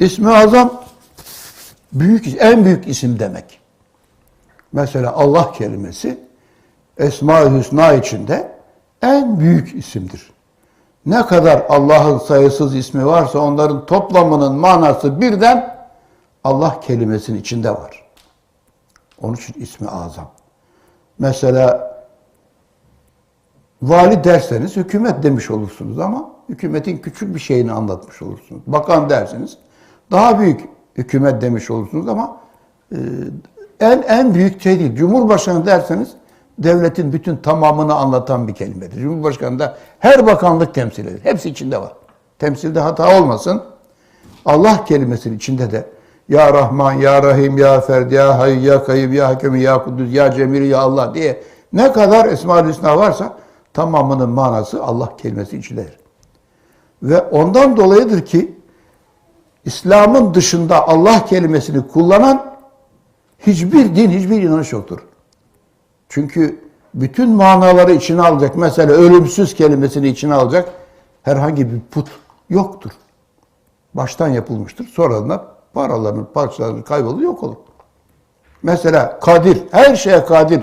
İsmi azam büyük, en büyük isim demek. Mesela Allah kelimesi Esma-ı Hüsna içinde en büyük isimdir. Ne kadar Allah'ın sayısız ismi varsa onların toplamının manası birden Allah kelimesinin içinde var. Onun için ismi azam. Mesela vali derseniz hükümet demiş olursunuz ama hükümetin küçük bir şeyini anlatmış olursunuz. Bakan derseniz daha büyük hükümet demiş olursunuz ama e, en en büyük şey değil. Cumhurbaşkanı derseniz devletin bütün tamamını anlatan bir kelimedir. Cumhurbaşkanı da her bakanlık temsil eder. Hepsi içinde var. Temsilde hata olmasın. Allah kelimesinin içinde de Ya Rahman, Ya Rahim, Ya Ferd, Ya Hayy, Ya Kayyum, Ya Hakem, Ya Kudüs, Ya Cemil, Ya Allah diye ne kadar Esma-ül Hüsna varsa tamamının manası Allah kelimesi içindedir. Ve ondan dolayıdır ki İslam'ın dışında Allah kelimesini kullanan hiçbir din, hiçbir inanış yoktur. Çünkü bütün manaları içine alacak. Mesela ölümsüz kelimesini içine alacak herhangi bir put yoktur. Baştan yapılmıştır. Sonradan paraların parçaları kaybolur yok olur. Mesela kadir, her şeye kadir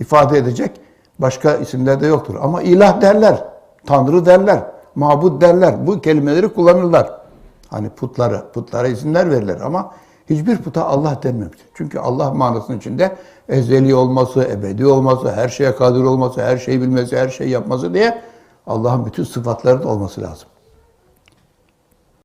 ifade edecek başka isimler de yoktur. Ama ilah derler, tanrı derler, mabud derler. Bu kelimeleri kullanırlar. Hani putlara, putlara isimler verirler ama hiçbir puta Allah denmemiştir. Çünkü Allah manasının içinde ezeli olması, ebedi olması, her şeye kadir olması, her şeyi bilmesi, her şeyi yapması diye Allah'ın bütün sıfatları da olması lazım.